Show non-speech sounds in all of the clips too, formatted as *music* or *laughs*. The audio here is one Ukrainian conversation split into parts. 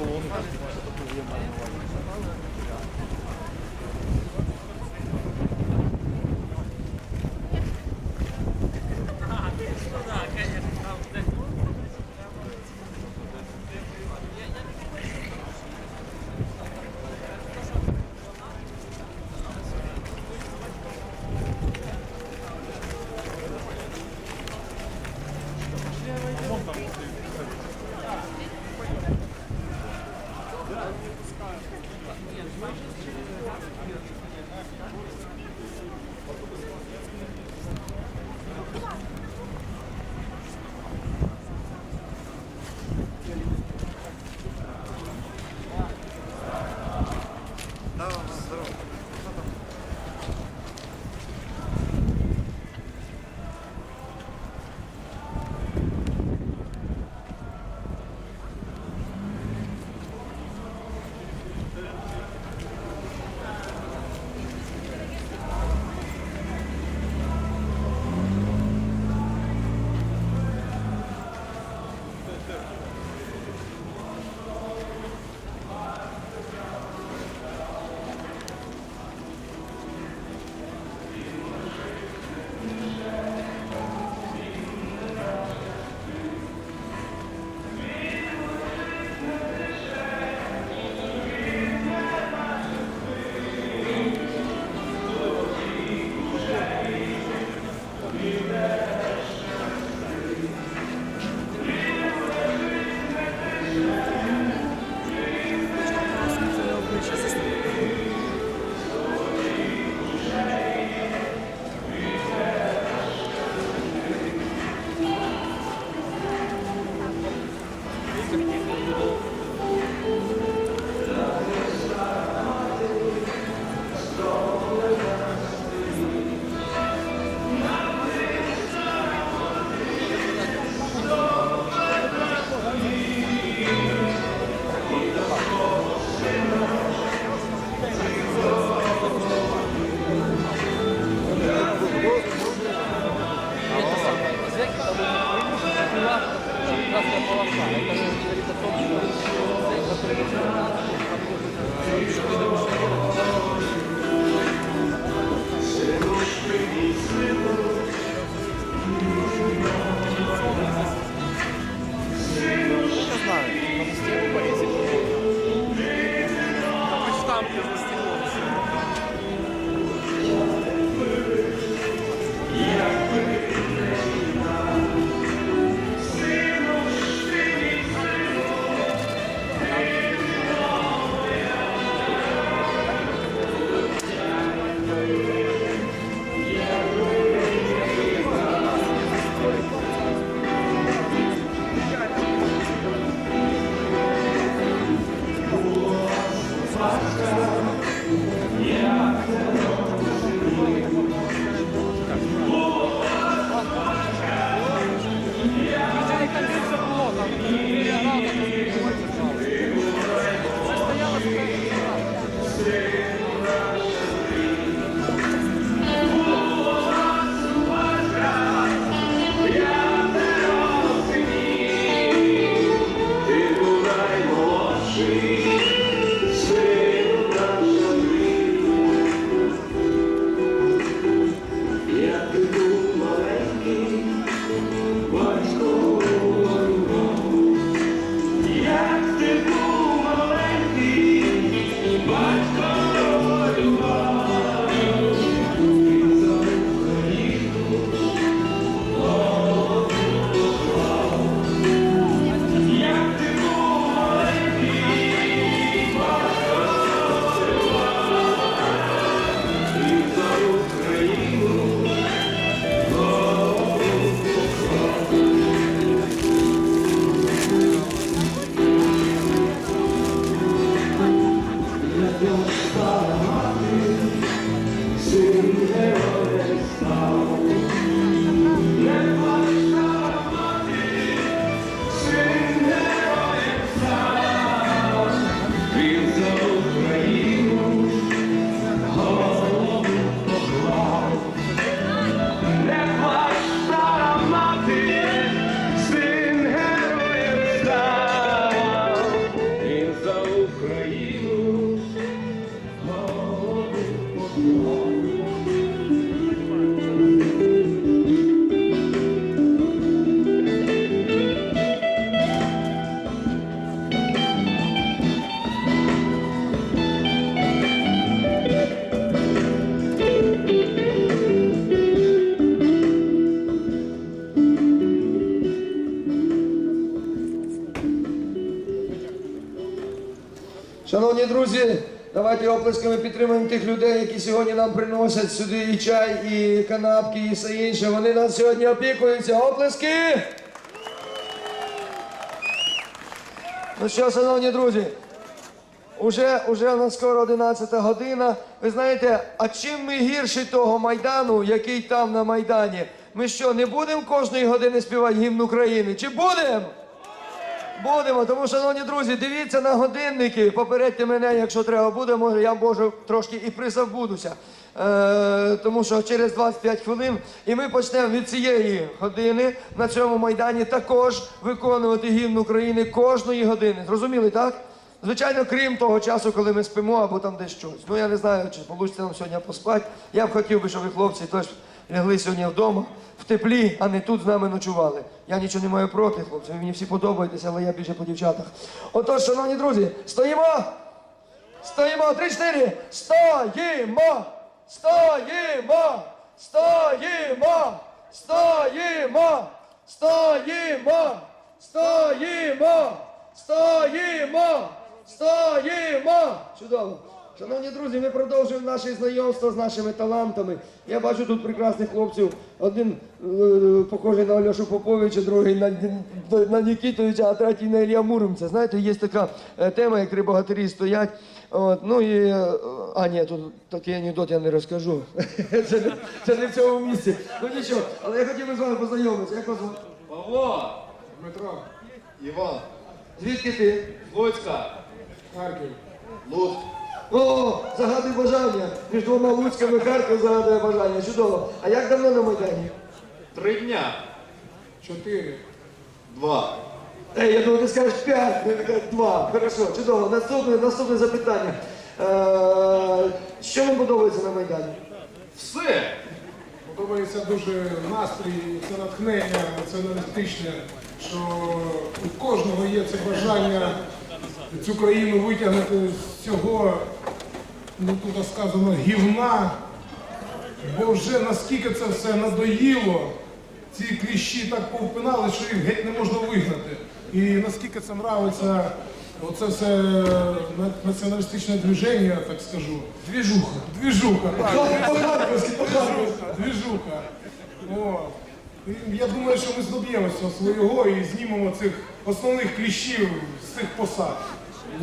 колони, Hallelujah. Шановні друзі, давайте оплесками підтримаємо тих людей, які сьогодні нам приносять сюди і чай, і канапки, і все інше. Вони нас сьогодні опікуються. Оплески! Ну що, шановні друзі, уже, уже у нас скоро 11 година. Ви знаєте, а чим ми гірші того Майдану, який там на Майдані? Ми що, не будемо кожної години співати гімн України? Чи будемо? Будемо, тому, шановні друзі, дивіться на годинники. Попередьте мене, якщо треба буде, може я можу трошки і призабудуся. Е, тому що через 25 хвилин і ми почнемо від цієї години на цьому майдані також виконувати гімн України кожної години. Зрозуміли, так? Звичайно, крім того часу, коли ми спимо або там десь щось. Ну я не знаю, чи вийде нам сьогодні поспати. Я б хотів би, щоб ви хлопці теж лягли сьогодні вдома в теплі, а не тут з нами ночували. Я нічого не маю проти, хлопці. Мені всі подобаєтеся, але я більше по дівчатах. Отож, шановні друзі, стоїмо! Стоїмо! Три-чотири! Стоїмо! Стоїмо! Стоїмо! Стоїмо! Стоїмо! Стоїмо! Стоїмо! Стоїмо! Чудово! Шановні друзі, ми продовжуємо наше знайомство з нашими талантами. Я бачу тут прекрасних хлопців. Один е, похожий на Альошу Поповича, другий на, на Нікітовича, а третій на Ілля Муромця. Знаєте, є така е, тема, як три богатирі стоять. От, ну і. е, А, ні, тут такий анекдот я не розкажу. *laughs* це, не, це не в цьому місці. Ну нічого, але я хотів би з вами познайомитися. Як вас звати? Павло, Дмитро, Іван, Звідки ти? Луцька, Харків. Луцьк. О, загадуй бажання. Між двома Луцьками Харків загадує бажання. Чудово. А як давно на Майдані? Три дня. Чотири. Два. Ей, я думаю, ти скажеш п'ять, не два. Хорошо, чудово. Наступне, наступне запитання. Е, що вам подобається на Майдані? Все. Подобається дуже настрій, це натхнення, це аналітичне, що у кожного є це бажання цю країну витягнути з цього, ну тут сказано, гівна. Бо вже наскільки це все надоїло, ці кліщі так повпинали, що їх геть не можна вигнати. І наскільки це нравиться, оце все націоналістичне движення, так скажу. Двіжуха. Двіжуха, так. Двіжуха. О. І Я думаю, що ми здоб'ємося свого і знімемо цих основних кліщів з цих посад.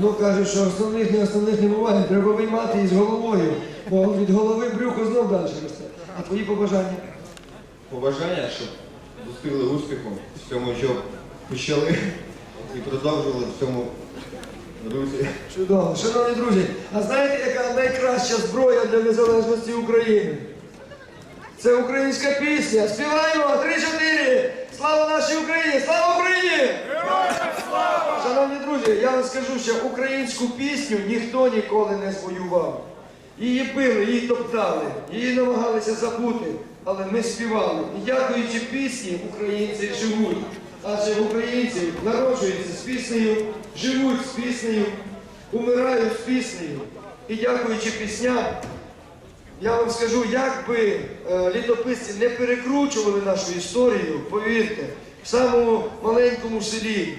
Ну кажуть, що основних не основних не буває. Треба виймати із головою. Бо від голови брюхо знов далі росте. А твої побажання? Побажання, щоб достигли успіху в цьому, що почали і продовжували в цьому русі. Чудово. Шановні друзі, а знаєте, яка найкраща зброя для незалежності України? Це українська пісня. Співаємо три-чотири. Слава нашій Україні! Слава Україні! Шановні друзі, я вам скажу, що українську пісню ніхто ніколи не звоював. Її били, її топтали, її намагалися забути, але ми співали. І дякуючи пісні, українці живуть. Адже українці народжуються з піснею, живуть з піснею, умирають з піснею. І дякуючи пісням, я вам скажу, як би е, літописці не перекручували нашу історію, повірте, в самому маленькому селі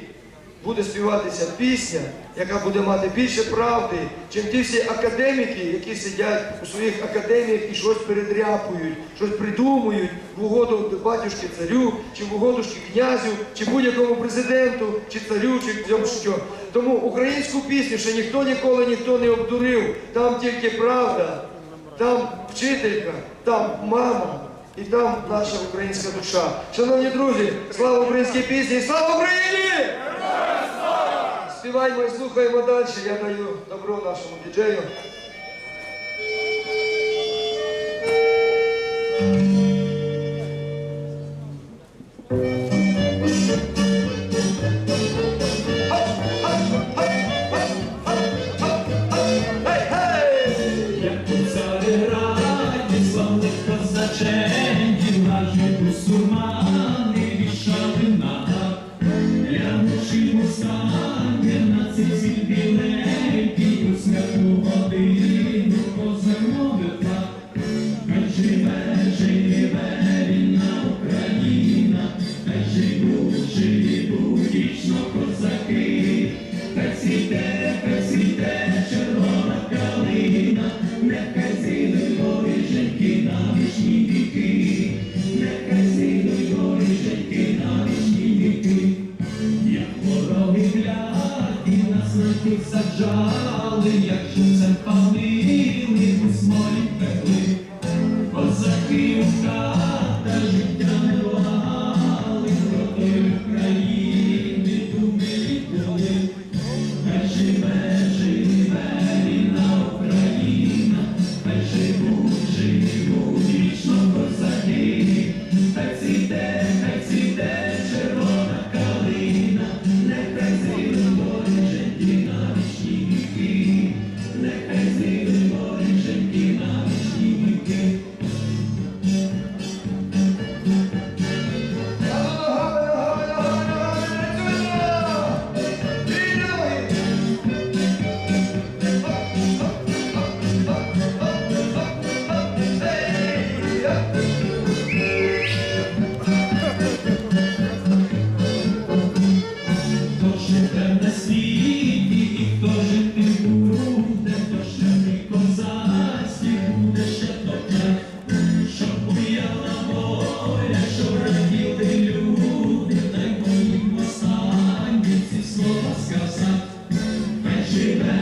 буде співатися пісня, яка буде мати більше правди, чим ті всі академіки, які сидять у своїх академіях і щось передряпують, щось придумують в угоду батюшки царю, чи в угодушки князю, чи будь-якому президенту, чи царю, чи цьому що. Тому українську пісню ще ніхто ніколи ніхто не обдурив. Там тільки правда. Там вчителька, там мама і там наша українська душа. Шановні друзі, слава українській пісні! Слава Україні! Співаємо і слухаємо далі. Я даю добро нашому діджею. я, і нас на тих саджали, якщо це пам'ять. Regiment.